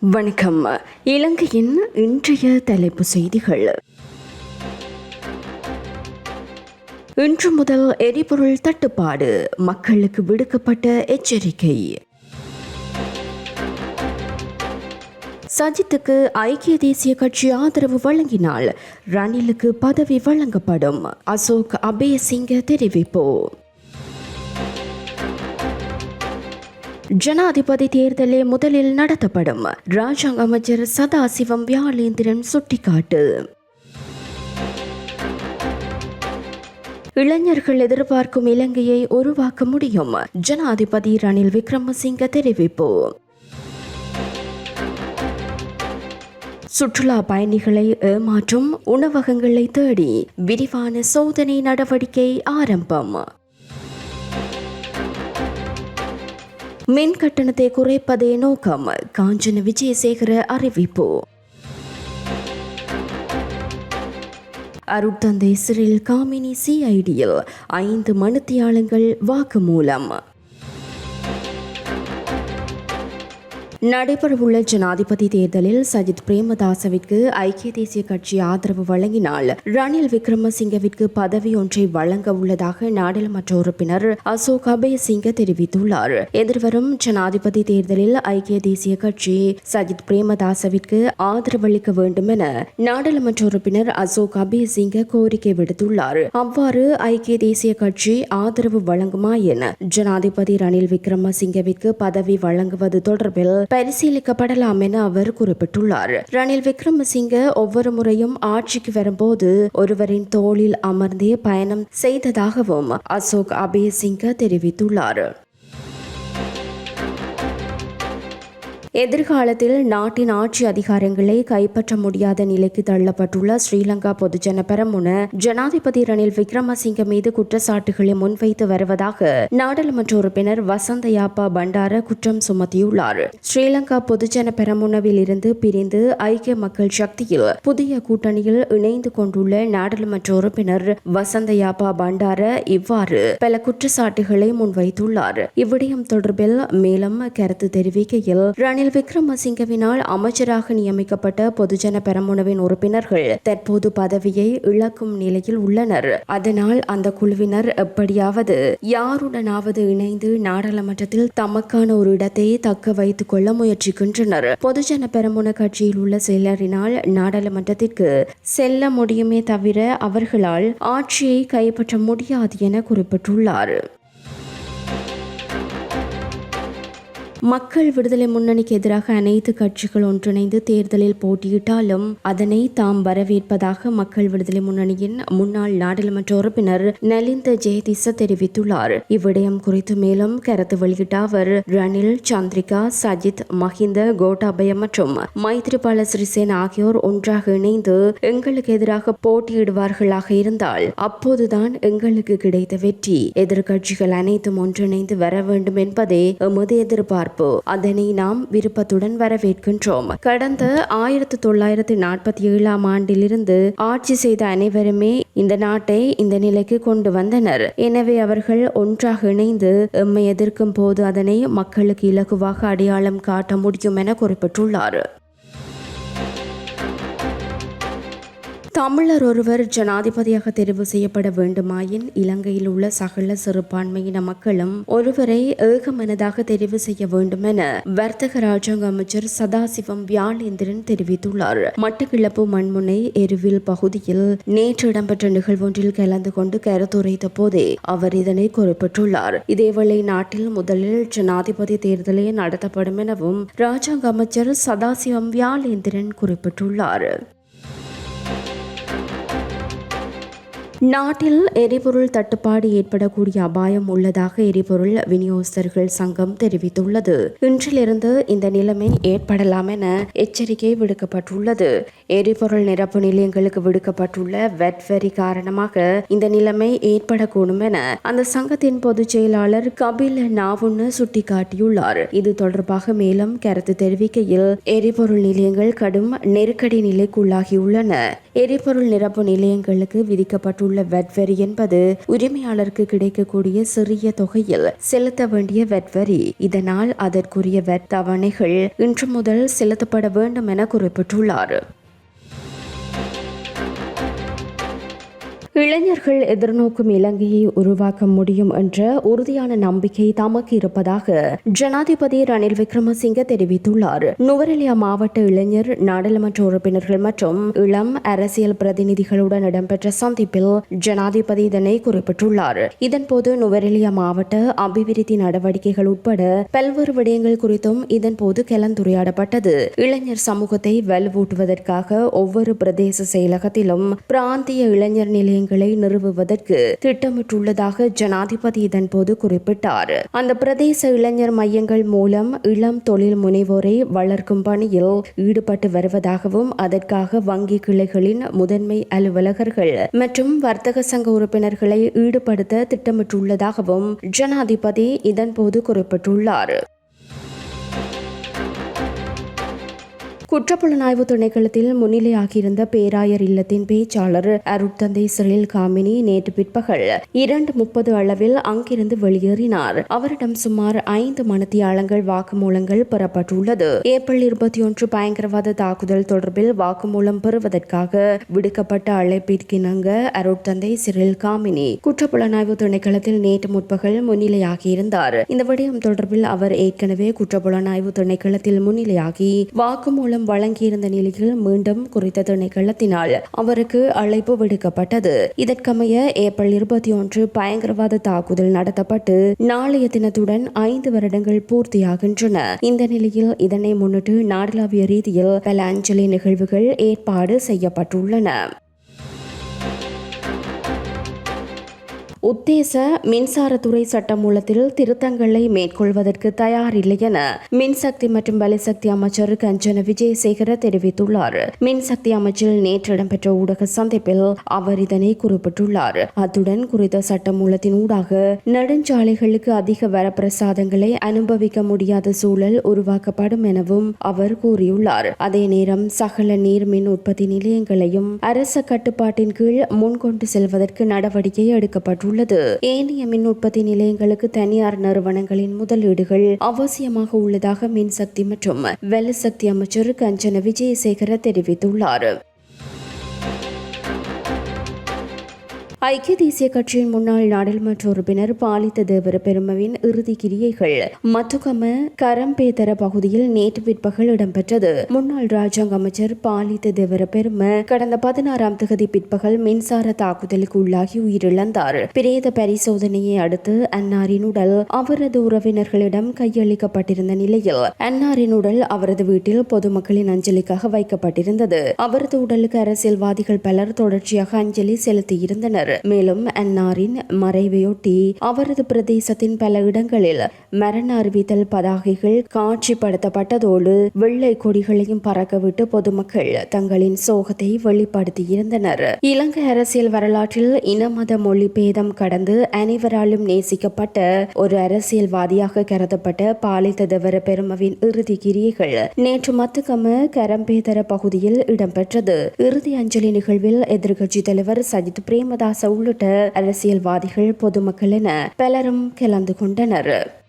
வணக்கம். இலங்கையின் இன்றைய தலைப்பு செய்திகள். இன்று முதல் எரிபொருள் தட்டுப்பாடு மக்களுக்கு விடுக்கப்பட்ட எச்சரிக்கை. சஜித்துக்கு ஐக்கிய தேசிய கட்சி ஆதரவு வழங்கினால் ரணிலுக்கு பதவி வழங்கப்படும். அசோக் அபேசிங்க தெரிவிப்பு. ஜனாதிபதி தேர்தலே முதலில் நடத்தப்படும். ராஜாங்க அமைச்சர் சதாசிவம் வியாழேந்திரன் சுட்டிக்காட்டு. இளைஞர்கள் எதிர்பார்க்கும் இலங்கையை உருவாக்க முடியும். ஜனாதிபதி ரணில் விக்ரமசிங்க தெரிவிப்பு. சுற்றுலா பயணிகளை ஏமாற்றும் உணவகங்களை தேடி விரிவான சோதனை நடவடிக்கை ஆரம்பம். மின் கட்டணத்தை குறைப்பதே நோக்கம். காஞ்சன விஜயசேகர அறிவிப்பு. அருட்தந்தை சிறில் காமினி சிஐடியில் ஐந்து மனுத்தியாளங்கள் வாக்குமூலம். நடைபெறவுள்ள ஜனாதிபதி தேர்தலில் சஜித் பிரேமதாசவிற்கு ஐக்கிய தேசிய கட்சி ஆதரவு வழங்கினால் ரணில் விக்ரமசிங்கவிற்கு பதவி ஒன்றை வழங்க உள்ளதாக நாடாளுமன்ற உறுப்பினர் அசோக் அபயசிங்க தெரிவித்துள்ளார். எதிர்வரும் ஜனாதிபதி தேர்தலில் ஐக்கிய தேசிய கட்சி சஜித் பிரேமதாசவிற்கு ஆதரவளிக்க வேண்டும் என நாடாளுமன்ற உறுப்பினர் அசோக் அபயசிங்க கோரிக்கை விடுத்துள்ளார். அவ்வாறு ஐக்கிய தேசிய கட்சி ஆதரவு வழங்குமா என ஜனாதிபதி ரணில் விக்ரமசிங்கவிற்கு பதவி வழங்குவது தொடர்பில் பரிசீலிக்கப்படலாம் என அவர் குறிப்பிட்டுள்ளார். ரணில் விக்ரமசிங்க ஒவ்வொரு முறையும் ஆட்சிக்கு வரும்போது ஒருவரின் தோளில் அமர்ந்தே பயணம் செய்ததாகவும் அசோக் அபேசிங்க தெரிவித்துள்ளார். எதிர்காலத்தில் நாட்டின் ஆட்சி அதிகாரங்களை கைப்பற்ற முடியாத நிலைக்கு தள்ளப்பட்டுள்ள ஸ்ரீலங்கா பொதுஜன பெரமுன ஜனாதிபதி ரணில் விக்ரமசிங்க மீது குற்றச்சாட்டுகளை முன்வைத்து வருவதாக நாடாளுமன்ற உறுப்பினர் வசந்த யாப்பா பண்டார குற்றம் சுமத்தியுள்ளார். ஸ்ரீலங்கா பொதுஜன பெரமுனவில் இருந்து பிரிந்து ஐக்கிய மக்கள் சக்தியில் புதிய கூட்டணியில் இணைந்து கொண்டுள்ள நாடாளுமன்ற உறுப்பினர் வசந்த யாப்பா பண்டார இவ்வாறு பல குற்றச்சாட்டுகளை முன்வைத்துள்ளார். இவ்விடயம் தொடர்பில் மேலும் கருத்து தெரிவிக்கையில் ரணில் விக்ரமசிங்கவினால் அமைச்சராக நியமிக்கப்பட்ட பொதுஜன பெரமுனவின் உறுப்பினர்கள் தற்போது பதவியை இழக்கும் நிலையில் உள்ளனர். அதனால் அந்த குழுவினர் எப்படியாவது யாருடனாவது இணைந்து நாடாளுமன்றத்தில் தமக்கான ஒரு இடத்தை தக்க வைத்துக் கொள்ள முயற்சிக்கின்றனர். பொதுஜன பெரமுன கட்சியில் உள்ள சிலரினால் நாடாளுமன்றத்திற்கு செல்ல முடியுமே தவிர அவர்களால் ஆட்சியை கைப்பற்ற முடியாது என குறிப்பிட்டுள்ளார். மக்கள் விடுதலை முன்னணிக்கு எதிராக அனைத்து கட்சிகள் ஒன்றிணைந்து தேர்தலில் போட்டியிட்டாலும் அதனை தாம் வரவேற்பதாக மக்கள் விடுதலை முன்னணியின் முன்னாள் நாடாளுமன்ற உறுப்பினர் நலிந்த ஜெயதிச தெரிவித்துள்ளார். இவ்விடயம் குறித்து மேலும் கருத்து வெளியிட்ட அவர் ரணில் சந்திரிகா சஜித் மஹிந்த கோட்டாபய மற்றும் மைத்ரிபால சிறிசேன ஆகியோர் ஒன்றாக இணைந்து எங்களுக்கு எதிராக போட்டியிடுவார்களாக இருந்தால் அப்போதுதான் எங்களுக்கு கிடைத்த வெற்றி. எதிர்கட்சிகள் அனைத்தும் ஒன்றிணைந்து வர வேண்டும் என்பதே எமது எதிர்பார்ப்பு. அதனை நாம் விருப்பத்துடன் வரவேற்கின்றோம். கடந்த ஆயிரத்தி தொள்ளாயிரத்தி நாற்பத்தி ஏழாம் ஆண்டிலிருந்து ஆட்சி செய்த அனைவருமே இந்த நாட்டை இந்த நிலைக்கு கொண்டு வந்தனர். எனவே அவர்கள் ஒன்றாக இணைந்து எம்மை எதிர்க்கும் போது அதனை மக்களுக்கு இலகுவாக அடையாளம் காட்ட முடியும் என குறிப்பிட்டுள்ளார். தமிழர் ஒருவர் ஜனாதிபதியாக தெரிவு செய்யப்பட வேண்டுமாயின் இலங்கையில் உள்ள சகல சிறுபான்மையின மக்களும் ஒருவரை ஏகமனதாக தெரிவு செய்ய வேண்டும் என வர்த்தக ராஜாங்க அமைச்சர் சதாசிவம் வியாழேந்திரன் தெரிவித்துள்ளார். மட்டக்கிழப்பு மண்முனை எருவில் பகுதியில் நேற்று இடம்பெற்ற நிகழ்வொன்றில் கலந்து கொண்டு கருத்துரைத்த போதே அவர் இதனை குறிப்பிட்டுள்ளார். இதேவேளை நாட்டில் முதலில் ஜனாதிபதி தேர்தலே நடத்தப்படும் எனவும் ராஜாங்க அமைச்சர் சதாசிவம் வியாழேந்திரன் குறிப்பிட்டுள்ளார். நாட்டில் எரிபொருள் தட்டுப்பாடு ஏற்படக்கூடிய அபாயம் உள்ளதாக எரிபொருள் விநியோகஸ்தர்கள் சங்கம் தெரிவித்துள்ளது. இன்றிலிருந்து இந்த நிலைமை ஏற்படலாம் என எச்சரிக்கை விடுக்கப்பட்டுள்ளது. எரிபொருள் நிரப்பு நிலையங்களுக்கு விடுக்கப்பட்டுள்ள வெட் வரி காரணமாக இந்த நிலைமை ஏற்படக்கூடும் என அந்த சங்கத்தின் பொதுச் செயலாளர் கபில் நாவுன்னு சுட்டிக்காட்டியுள்ளார். இது தொடர்பாக மேலும் கருத்து தெரிவிக்கையில் எரிபொருள் நிலையங்கள் கடும் நெருக்கடி நிலைக்குள்ளாகியுள்ளன. எரிபொருள் நிரப்பு நிலையங்களுக்கு விதிக்கப்பட்டுள்ள உள்ள வெட்வரி என்பது உரிமையாளருக்கு கிடைக்கக்கூடிய சிறிய தொகையில் செலுத்த வேண்டிய வெட்வரி. இதனால் அதற்குரிய வெட் தவணைகள் இன்று முதல் செலுத்தப்பட வேண்டும் என குறிப்பிட்டுள்ளார். இளைஞர்கள் எதிர்நோக்கும் இலங்கையை உருவாக்க முடியும் என்ற உறுதியான நம்பிக்கை தமக்கு இருப்பதாக ஜனாதிபதி ரணில் விக்ரமசிங்க தெரிவித்துள்ளார். நுவரெலியா மாவட்ட இளைஞர் நாடாளுமன்ற உறுப்பினர்கள் மற்றும் இளம் அரசியல் பிரதிநிதிகளுடன் இடம்பெற்ற சந்திப்பில் ஜனாதிபதி இதனை குறிப்பிட்டுள்ளார். இதன்போது நுவரெலியா மாவட்ட அபிவிருத்தி நடவடிக்கைகள் உட்பட பல்வேறு விடயங்கள் குறித்தும் இதன்போது கலந்துரையாடப்பட்டது. இளைஞர் சமூகத்தை வலுவூட்டுவதற்காக ஒவ்வொரு பிரதேச செயலகத்திலும் பிராந்திய இளைஞர் நிலையங்கள் நிலையங்களை நிறுவுவதற்கு திட்டமிட்டுள்ளதாக ஜனாதிபதி இதன்போது குறிப்பிட்டார். அந்த பிரதேச இளைஞர் மையங்கள் மூலம் இளம் தொழில் முனைவோரை வளர்க்கும் பணியில் ஈடுபட்டு வருவதாகவும் அதற்காக வங்கி கிளைகளின் முதன்மை அலுவலகர்கள் மற்றும் வர்த்தக சங்க உறுப்பினர்களை ஈடுபடுத்த திட்டமிட்டுள்ளதாகவும் ஜனாதிபதி இதன்போது குறிப்பிட்டுள்ளார். குற்றப்புலனாய்வு திணைக்களத்தில் முன்னிலையாகியிருந்த பேராயர் இல்லத்தின் பேச்சாளர் அருட்தந்தை சிறில் காமினி நேற்று பிற்பகல் இரண்டு முப்பது அளவில் அங்கிருந்து வெளியேறினார். அவரிடம் சுமார் ஐந்து மனத்தியாளங்கள் வாக்குமூலங்கள் பெறப்பட்டுள்ளது. ஏப்ரல் இருபத்தி ஒன்று பயங்கரவாத தாக்குதல் தொடர்பில் வாக்குமூலம் பெறுவதற்காக விடுக்கப்பட்ட அழைப்பிற்கிணங்க அருட்தந்தை சிறில் காமினி குற்றப்புலனாய்வு திணைக்களத்தில் நேற்று முற்பகல் முன்னிலையாகியிருந்தார். இந்த விடயம் தொடர்பில் அவர் ஏற்கனவே குற்றப்புலனாய்வு திணைக்களத்தில் முன்னிலையாகி வாக்குமூலம் மூலம் வழங்கியிருந்த நிலையில் மீண்டும் குறித்த திணைக்களத்தினால் அவருக்கு அழைப்பு விடுக்கப்பட்டது. இதற்கமைய ஏப்ரல் இருபத்தி ஒன்று பயங்கரவாத தாக்குதல் நடத்தப்பட்டு நாளைய தினத்துடன் ஐந்து வருடங்கள் பூர்த்தியாகின்றன. இந்த நிலையில் இதனை முன்னிட்டு நாடளாவிய ரீதியில் பல அஞ்சலி நிகழ்வுகள் ஏற்பாடு செய்யப்பட்டுள்ளன. உத்தேச மின்சாரத்துறை சட்டமூலத்தில் திருத்தங்களை மேற்கொள்வதற்கு தயாரில்லை என மின்சக்தி மற்றும் பலிசக்தி அமைச்சர் கஞ்சன விஜயசேகர தெரிவித்துள்ளார். மின்சக்தி அமைச்சில் நேற்று இடம்பெற்ற ஊடக சந்திப்பில் அவர் இதனை குறிப்பிட்டுள்ளார். அத்துடன் குறித்த சட்டமூலத்தின் ஊடாக நெடுஞ்சாலைகளுக்கு அதிக வரப்பிரசாதங்களை அனுபவிக்க முடியாத சூழல் உருவாக்கப்படும் எனவும் அவர் கூறியுள்ளார். அதே நேரம் சகல நீர் மின் உற்பத்தி நிலையங்களையும் அரச கட்டுப்பாட்டின் கீழ் முன்கொண்டு செல்வதற்கு நடவடிக்கை எடுக்கப்பட்டுள்ளது. உள்ளது ஏனைய மின் உற்பத்தி நிலையங்களுக்கு தனியார் நிறுவனங்களின் முதலீடுகள் அவசியமாக உள்ளதாக மின்சக்தி மற்றும் வெள்ளசக்தி அமைச்சர் கஞ்சன விஜயசேகர தெரிவித்துள்ளார். ஐக்கிய தேசிய கட்சியின் முன்னாள் நாடாளுமன்ற உறுப்பினர் பாலித்த தேவர பெருமவின் இறுதி கிரியைகள் மத்துகம கரம்பேதர பகுதியில் நேற்று பிற்பகல் இடம்பெற்றது. முன்னாள் ராஜாங்க அமைச்சர் பாலித்த தேவர பெரும கடந்த பதினாறாம் தகுதி பிற்பகல் மின்சார தாக்குதலுக்கு உள்ளாகி உயிரிழந்தார். பிரேத பரிசோதனையை அடுத்து அன்னாரின் உடல் அவரது உறவினர்களிடம் கையளிக்கப்பட்டிருந்த நிலையில் அன்னாரின் உடல் அவரது வீட்டில் பொதுமக்களின் அஞ்சலிக்காக வைக்கப்பட்டிருந்தது. அவரது உடலுக்கு அரசியல்வாதிகள் பலர் தொடர்ச்சியாக அஞ்சலி செலுத்தியிருந்தனர். மேலும் அன்னாரின் மறைவையொட்டி அவரது பிரதேசத்தின் பல இடங்களில் மரண அறிவித்தல் பதாகைகள் காட்சிப்படுத்தப்பட்டதோடு வெள்ளை கொடிகளையும் பறக்கவிட்டு பொதுமக்கள் தங்களின் சோகத்தை வெளிப்படுத்தியிருந்தனர். இலங்கை அரசியல் வரலாற்றில் இன மத மொழி பேதம் கடந்து அனைவராலும் நேசிக்கப்பட்ட ஒரு அரசியல்வாதியாக கருதப்பட்ட பாலித்ததவர பெருமவின் இறுதி கிரியைகள் நேற்று மத்துக்கம கரம்பேதர பகுதியில் இடம்பெற்றது. இறுதி அஞ்சலி நிகழ்வில் எதிர்க்கட்சி தலைவர் சஜித் பிரேமதாஸ் உள்ளிட்ட அரசியல்வாதிகள் பொதுமக்கள் என பலரும் கலந்து கொண்டனர்.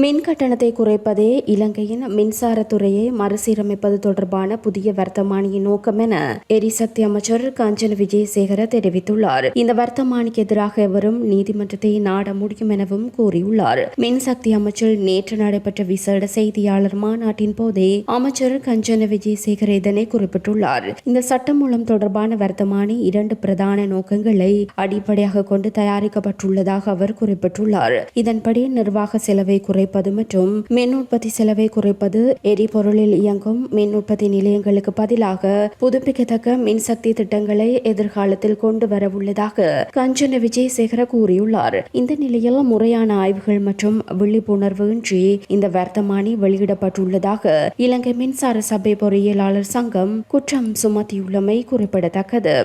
மின் கட்டணத்தை குறைப்பதே இலங்கையின் மின்சாரத்துறையை மறுசீரமைப்பது தொடர்பான புதிய வர்த்தமானியின் நோக்கம் என எரிசக்தி அமைச்சர் காஞ்சன விஜயசேகர தெரிவித்துள்ளார். இந்த வர்த்தமானிக்கு எதிராக எவரும் நீதிமன்றத்தை நாட முடியும் எனவும் கூறியுள்ளார். மின்சக்தி அமைச்சர் நேற்று நடைபெற்ற விசேட செய்தியாளர் மாநாட்டின் போதே அமைச்சர் கஞ்சன விஜயசேகர் இதனை குறிப்பிட்டுள்ளார். இந்த சட்டம் மூலம் தொடர்பான வர்த்தமானி இரண்டு பிரதான நோக்கங்களை அடிப்படையாக கொண்டு தயாரிக்கப்பட்டுள்ளதாக அவர் குறிப்பிட்டுள்ளார். இதன்படி நிர்வாக செலவை குறை குறைப்பது மற்றும் மின் உற்பத்தி செலவை குறைப்பது எரிபொருளில் இயங்கும் மின் உற்பத்தி நிலையங்களுக்கு பதிலாக புதுப்பிக்கத்தக்க மின்சக்தி திட்டங்களை எதிர்காலத்தில் கொண்டு வர உள்ளதாக கஞ்சன விஜயசேகர கூறியுள்ளார். இந்த நிலையில் முறையான ஆய்வுகள் மற்றும் விழிப்புணர்வு இன்றி இந்த வர்த்தமானி வெளியிடப்பட்டுள்ளதாக இலங்கை மின்சார சபை பொறியியலாளர் சங்கம் குற்றம் சுமத்தியுள்ளமை குறிப்பிடத்தக்கது.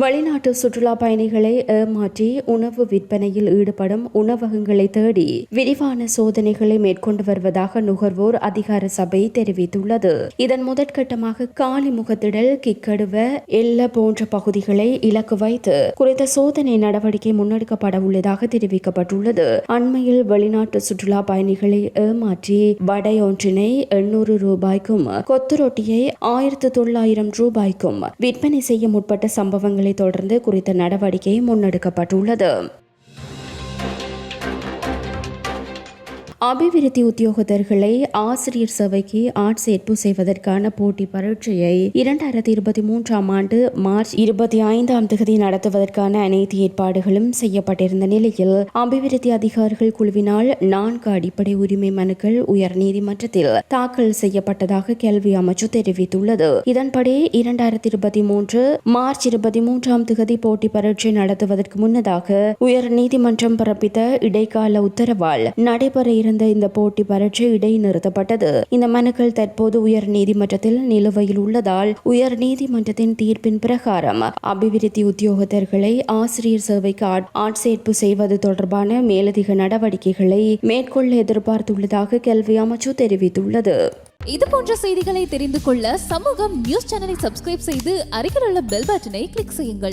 வெளிநாட்டு சுற்றுலா பயணிகளை ஏமாற்றி உணவு விற்பனையில் ஈடுபடும் உணவகங்களை தேடி விரிவான சோதனைகளை மேற்கொண்டு வருவதாக நுகர்வோர் அதிகார சபை தெரிவித்துள்ளது. இதன் முதற்கட்டமாக காலிமுகத்திடல் கிக்கடுவ எல்ல போன்ற பகுதிகளை இலக்கு வைத்து குறித்த சோதனை நடவடிக்கை முன்னெடுக்கப்பட உள்ளதாக தெரிவிக்கப்பட்டுள்ளது. அண்மையில் வெளிநாட்டு சுற்றுலா பயணிகளை ஏமாற்றி வடை ஒன்றினை எண்ணூறு ரூபாய்க்கும் கொத்து ரொட்டியை ஆயிரத்து தொள்ளாயிரம் ரூபாய்க்கும் விற்பனை செய்ய முற்பட்ட சம்பவங்கள் தொடர்ந்து குறித்த நடவடிக்கை முன்னெடுக்கப்பட்டுள்ளது. அபிவிருத்தி உத்தியோகத்தர்களை ஆசிரியர் சபைக்கு ஆட்சேர்ப்பு செய்வதற்கான போட்டி பரீட்சையை இரண்டாயிரத்தி இருபத்தி மூன்றாம் ஆண்டு மார்ச் இருபத்தி ஐந்தாம் தேதி நடத்துவதற்கான அனைத்து ஏற்பாடுகளும் செய்யப்பட்டிருந்த நிலையில் அபிவிருத்தி அதிகாரிகள் குழுவினால் நான்கு அடிப்படை உரிமை மனுக்கள் உயர்நீதிமன்றத்தில் தாக்கல் செய்யப்பட்டதாக கல்வி அமைச்சு தெரிவித்துள்ளது. இதன்படி இரண்டாயிரத்தி இருபத்தி மூன்று மார்ச் இருபத்தி மூன்றாம் தேதி போட்டி பரீட்சை நடத்துவதற்கு முன்னதாக உயர் நீதிமன்றம் பிறப்பித்த இடைக்கால உத்தரவால் நடைபெற இருந்த இந்த போட்டி பரீட்சை இடைநிறுத்தப்பட்டது இந்த மனுக்கள் தற்போது உயர் நீதிமன்றத்தில் நிலுவையில் உள்ளதால் உயர் நீதிமன்றத்தின் தீர்ப்பின் பிரகாரம் அபிவிருத்தி உத்தியோகத்தர்களை ஆசிரியர் சேவைக்கு ஆட்- ஆட்சேர்ப்பு செய்வது தொடர்பான மேலதிக நடவடிக்கைகளை மேற்கொள்ள எதிர்பார்த்துள்ளதாக கல்வி அமைச்சு தெரிவித்துள்ளது. இது போன்ற செய்திகளை தெரிந்து கொள்ள சமூகம் நியூஸ் சேனலை சப்ஸ்கிரைப் செய்து அருகில் உள்ள பெல் பட்டனை கிளிக் செய்யுங்கள்.